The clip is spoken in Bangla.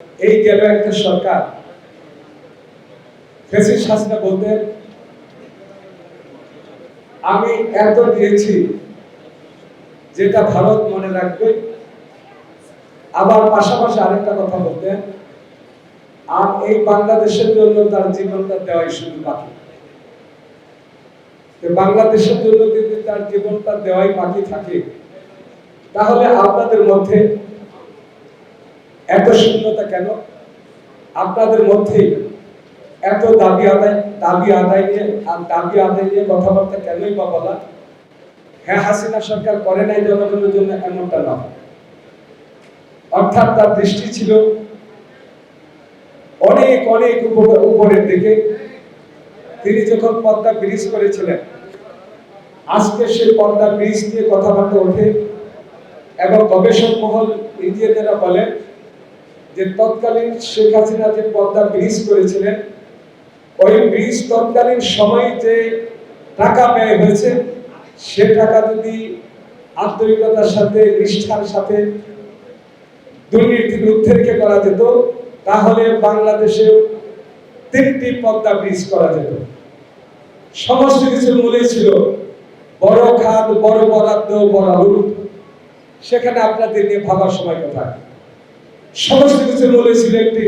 এই গেল একটা সরকার। ফেসিস হাসিনা বলতেন, আমি এত দিয়েছি যেটা ভারত মনে রাখবে। আবার পাশাপাশি আরেকটা কথা বলতেন, আর এই বাংলাদেশের জন্য তার জীবনটা দেওয়াই শুধু বাকি। বাংলাদেশের জন্য যদি তার জীবনটা দেওয়াই বাকি থাকে, তাহলে আপনাদের মধ্যে এত শূন্যতা কেন? আপনাদের মধ্যেই এত দাবি আদায় দাবি আদায় নিয়ে, আর দাবি আদায় নিয়ে কথাবার্তা কেনই বা বলা? হ্যাঁ হাসিনা সরকার করে নাই জনগণের জন্য এমনটা নয় অর্থাৎ তার দৃষ্টি ছিল অনেক অনেক উপর- উপরের দিকে। তিনি যখন পদ্মা ব্রিজ করেছিলেন, আজকে সেই পদ্মা ব্রিজ নিয়ে কথাবার্তা ওঠে এবং গবেষক মহল ইঞ্জিনিয়াররা বলেন যে তৎকালীন শেখ হাসিনা যে পদ্মা ব্রিজ করেছিলেন, ওই ব্রিজ তৎকালীন সময় যে টাকা ব্যয় হয়েছে, সে টাকা যদি আন্তরিকতার সাথে, নিষ্ঠার সাথে দুর্নীতির উদ্ধেরকে করা যেত, তাহলে বাংলাদেশে তিনটি পদ্মা ব্রিজ করা যেত। সমস্ত কিছুর মূলে ছিল বড় খাত বড় বরাদ্দ, বড় রূপ সেখানে আপনাদের নিয়ে ভাবার সময় কোথায়? সমস্ত কিছুর মূলে একটি